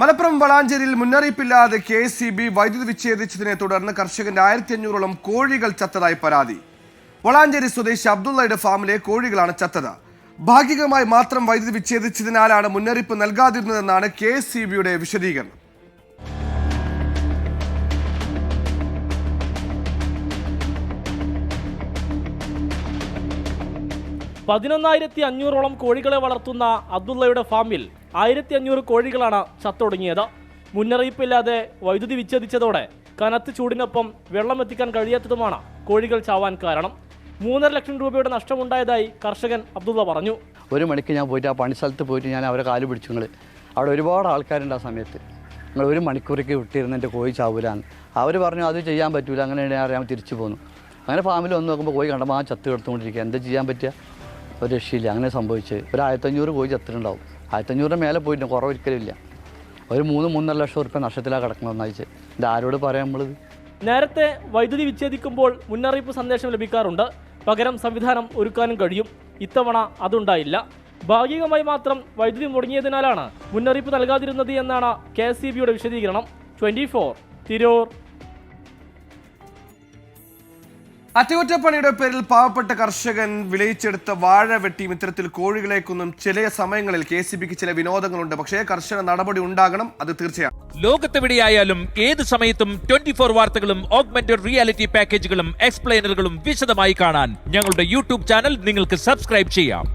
മലപ്പുറം വളാഞ്ചേരിയിൽ മുന്നറിയിപ്പില്ലാതെ K S C B വൈദ്യുതി വിച്ഛേദിച്ചതിനെ തുടർന്ന് കർഷകന്റെ ആയിരത്തി അഞ്ഞൂറോളം കോഴികൾ ചത്തതായി പരാതി. വളാഞ്ചേരി സ്വദേശി അബ്ദുള്ളയുടെ ഫാമിലെ കോഴികളാണ് ചത്തത്. ഭാഗികമായി മാത്രം വൈദ്യുതി വിച്ഛേദിച്ചതിനാലാണ് മുന്നറിയിപ്പ് നൽകാതിരുന്നതെന്നാണ് കെ എസ് സി ബിയുടെ വിശദീകരണം. പതിനൊന്നായിരത്തി അഞ്ഞൂറോളം കോഴികളെ വളർത്തുന്ന അബ്ദുള്ളയുടെ ഫാമിൽ ആയിരത്തി അഞ്ഞൂറ് കോഴികളാണ് ചത്തൊടുങ്ങിയത്. മുന്നറിയിപ്പില്ലാതെ വൈദ്യുതി വിച്ഛേദിച്ചതോടെ കനത്ത ചൂടിനൊപ്പം വെള്ളം എത്തിക്കാൻ കഴിയാത്തതുമാണ് കോഴികൾ ചാവാൻ കാരണം. മൂന്നര ലക്ഷം രൂപയുടെ നഷ്ടമുണ്ടായതായി കർഷകൻ അബ്ദുള്ള പറഞ്ഞു. ഒരു മണിക്ക് ഞാൻ പോയിട്ട് ആ പണിസ്ഥലത്ത് പോയിട്ട് ഞാൻ അവരെ കാൽ പിടിച്ചു നിങ്ങൾ അവിടെ ഒരുപാട് ആൾക്കാരുണ്ട് ആ സമയത്ത്. നിങ്ങൾ ഒരു മണിക്കൂറേക്ക് വിട്ടിരുന്ന എന്റെ കോഴി ചാവൂലാന്ന്. അവർ പറഞ്ഞു അത് ചെയ്യാൻ പറ്റൂല അങ്ങനെ അറിയാൻ തിരിച്ചു പോന്നു. അങ്ങനെ ഫാമിൽ വന്ന് നോക്കുമ്പോൾ കോഴി കണ്ടപ്പോൾ ആ ചത്ത് കിടത്തുകൊണ്ടിരിക്കുക എന്താ ചെയ്യാൻ പറ്റുക? ഒരു രക്ഷയില്ല. അങ്ങനെ സംഭവിച്ചത് ഒരു ആയിരത്തഞ്ഞൂറ് കോഴി ചത്തിട്ടുണ്ടാവും. ആയിരത്തഞ്ഞൂറിന് മേലെ പോയിട്ട് കുറവൊരിക്കലില്ല ഒരു മൂന്ന് മൂന്നര ലക്ഷം ഉറുപ്പ്യ നഷ്ടത്തിലാണ് കിടക്കുന്നത് ഒന്നാഴ്ച ഇത് ആരോട് പറയാം നമ്മളിത്? നേരത്തെ വൈദ്യുതി വിച്ഛേദിക്കുമ്പോൾ മുന്നറിയിപ്പ് സന്ദേശം ലഭിക്കാറുണ്ട്. പകരം സംവിധാനം ഒരുക്കാനും കഴിയും. ഇത്തവണ അതുണ്ടായില്ല. ഭാഗികമായി മാത്രം വൈദ്യുതി മുടങ്ങിയതിനാലാണ് മുന്നറിയിപ്പ് നൽകാതിരുന്നത് എന്നാണ് കെ എസ് സി ബിയുടെ വിശദീകരണം. Twenty four Tirur. അറ്റകുറ്റപ്പണിയുടെ പേരിൽ പാവപ്പെട്ട കർഷകൻ വിളയിച്ചെടുത്ത വാഴ വെട്ടിയും ഇത്തരത്തിൽ കോഴികളെ കൊന്നും ചില സമയങ്ങളിൽ കെ സി ബിക്ക് ചില വിനോദങ്ങളുണ്ട്. പക്ഷേ കർശന നടപടി ഉണ്ടാകണം അത് തീർച്ചയാണ്. ലോകത്തെവിടെയായാലും ഏത് സമയത്തും ട്വന്റി ഫോർ വാർത്തകളും ഓഗ്മെന്റഡ് റിയാലിറ്റി പാക്കേജുകളും എക്സ്പ്ലെയിനറുകളും വിശദമായി കാണാൻ ഞങ്ങളുടെ യൂട്യൂബ് ചാനൽ നിങ്ങൾക്ക് സബ്സ്ക്രൈബ് ചെയ്യാം.